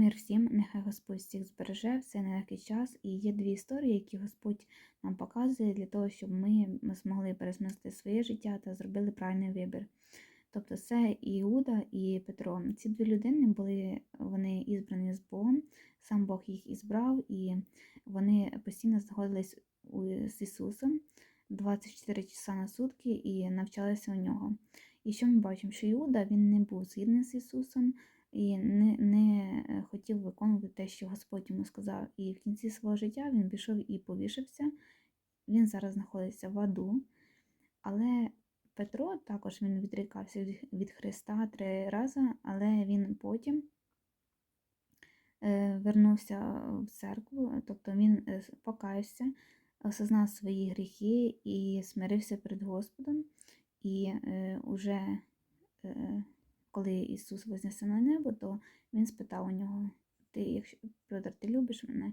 Мир всім, нехай Господь всіх збереже в цей нелегкий час. І є дві історії, які Господь нам показує для того, щоб ми, змогли пересмислити своє життя та зробили правильний вибір. Тобто це Іуда, і Петро. Ці дві людини були вони ізбрані з Богом, сам Бог їх ізбрав, і вони постійно знаходились з Ісусом 24 часа на сутки і навчалися у нього. І що ми бачимо? Що Іуда він не був згідний з Ісусом і не, не е, хотів виконувати те, що Господь йому сказав. І в кінці свого життя він пішов і повішався. Він зараз знаходиться в аду. Але Петро також він відрікався від, від Христа три рази, але він потім е, вернувся в церкву, тобто він е, покаявся, осознав свої гріхи і смирився перед Господом. І е, уже е, коли Ісус вознесся на небо, то Він спитав у нього: Ти, якщо Петр, ти любиш мене?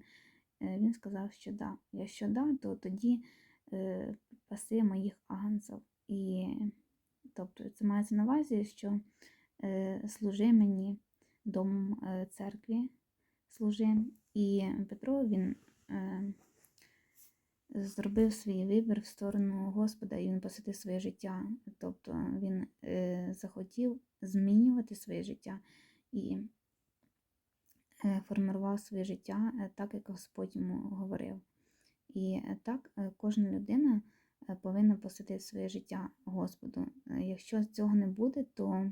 Е, Він сказав, що да. Якщо да, то тоді е, паси моїх агнців. І тобто це мається на увазі, що е, служи мені домом е, церкві, служи. І Петро він е, зробив свій вибір в сторону Господа, і він посвятив своє життя. Тобто він е, захотів змінювати своє життя і е, формував своє життя е, так, як Господь йому говорив. І так кожна людина повинна посвятити своє життя Господу. Якщо цього не буде, то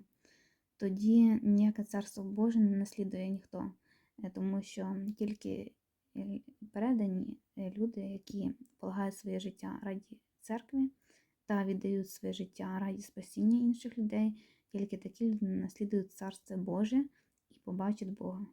тоді ніяке царство Боже не наслідує ніхто, тому що тільки передані е, люди, які полагають своє життя раді церкви та віддають своє життя раді спасіння інших людей, тільки такі люди наслідують царство Боже і побачать Бога.